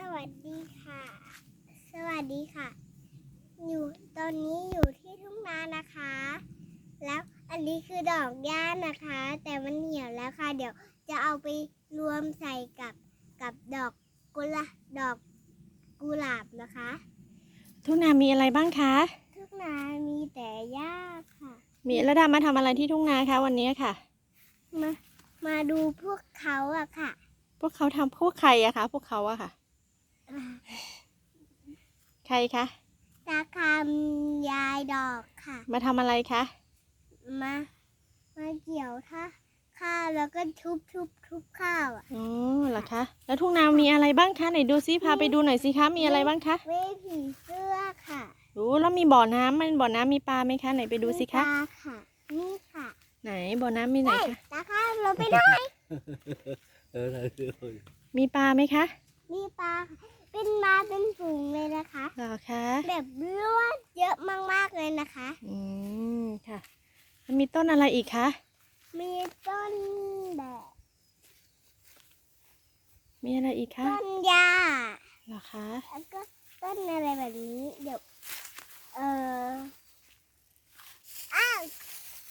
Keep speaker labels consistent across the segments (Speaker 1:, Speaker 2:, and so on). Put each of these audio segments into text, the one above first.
Speaker 1: สวัสดีค่ะ สวัสดีค่ะ อยู่ตอนนี้อยู่ที่ทุ่งนานะคะ แล้วอันนี้คือดอกหญ้านะคะ แต่มันเหี่ยวแล้วค่ะ เดี๋ยวจะเอาไปรวมใส่กับกับดอกกุหลาบดอกกุหลาบนะคะ
Speaker 2: ทุ่งนามีอะไรบ้างคะ
Speaker 1: ทุ่งนามีแต่หญ้าค่ะ
Speaker 2: มีระดามาทำอะไรที่ทุ่งนาคะวันนี้ค่ะ
Speaker 1: มามาดูพวกเขาอะค่ะ
Speaker 2: พวกเขาทำพวกใครอะคะ พวกเขาอะค่ะ ใครคะ
Speaker 1: ตาคำยายดอกค่ะ
Speaker 2: มาทำอะไรคะ
Speaker 1: มามาเกี่ยวท่าข้าวแล้วก็ทุบทุบทุบข้าวอะ
Speaker 2: อ๋อเหรอคะ แล้วทุ่งนามีอะไรบ้างคะไหนดูซิพาไปดูหน่อยสิคะมีอะไรบ้างคะ
Speaker 1: เวผีเสื้อค่ะ
Speaker 2: โอ้แล้วมีบ่อน้ำมันบ่อน้ำมีปลาไหมคะไหนไปดูสิคะ
Speaker 1: มีปลาค่ะนี่ค่ะ
Speaker 2: ไหนบ่อน้ำมีไหน
Speaker 1: เฮ้ย
Speaker 2: คะ
Speaker 1: ตาข้าวเราไปด้วย
Speaker 3: เออได้เลย
Speaker 2: มีปลาไหมคะ
Speaker 1: มีปลาค่ะ เป็นมาเป็นฝูงเลยนะคะ
Speaker 2: เหรอคะ
Speaker 1: แบบรวดเยอะมากๆเลยนะคะ
Speaker 2: อืมค่ะแล้วมีต้นอะไรอีกคะ
Speaker 1: มีต้นแบบ
Speaker 2: มีอะไรอีกคะ
Speaker 1: ต้นหญ้า
Speaker 2: เหรอคะ
Speaker 1: แล้วก็ต้นอะไรแบบนี้เดี๋ยวเอออ้าว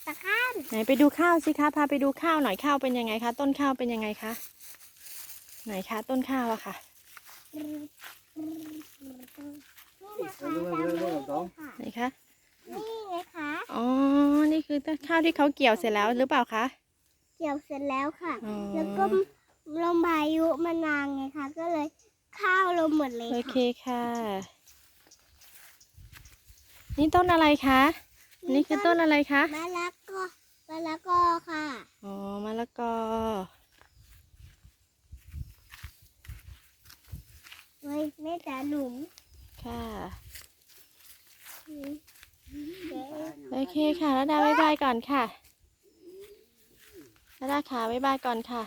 Speaker 1: ตะข้าม
Speaker 2: ไหนไปดูข้าวสิคะพาไปดูข้าวหน่อยข้าวเป็นยังไงคะต้นข้าวเป็นยังไงคะไหนคะต้นข้าวอะค่ะ
Speaker 1: นี่นะคะตามนี้เลยค่ะ
Speaker 2: ไหนคะ
Speaker 1: นี่ไงคะ
Speaker 2: อ๋อ นี่คือข้าวที่เขาเกี่ยวเสร็จแล้วหรือเปล่าคะ
Speaker 1: เกี่ยวเสร็จแล้วค่ะ
Speaker 2: อ๋อ
Speaker 1: แล้วก็ลมพายุมานานไงคะ ก็เลยข้าวลมหมดเลย
Speaker 2: โอเค
Speaker 1: ค่ะ
Speaker 2: ค่ะ นี่ต้นอะไรคะ นี่คือต้นอะไรคะ
Speaker 1: มะละกอมะละกอค่ะ
Speaker 2: อ๋อมะละกอ
Speaker 1: เฮ้ยแม่จ๋าหลุม
Speaker 2: ค่ะ
Speaker 1: เดี๋ยว
Speaker 2: โอเคค่ะระดาบ๊ายบายก่อนค่ะระดาขาบ๊ายบายก่อนค่ะ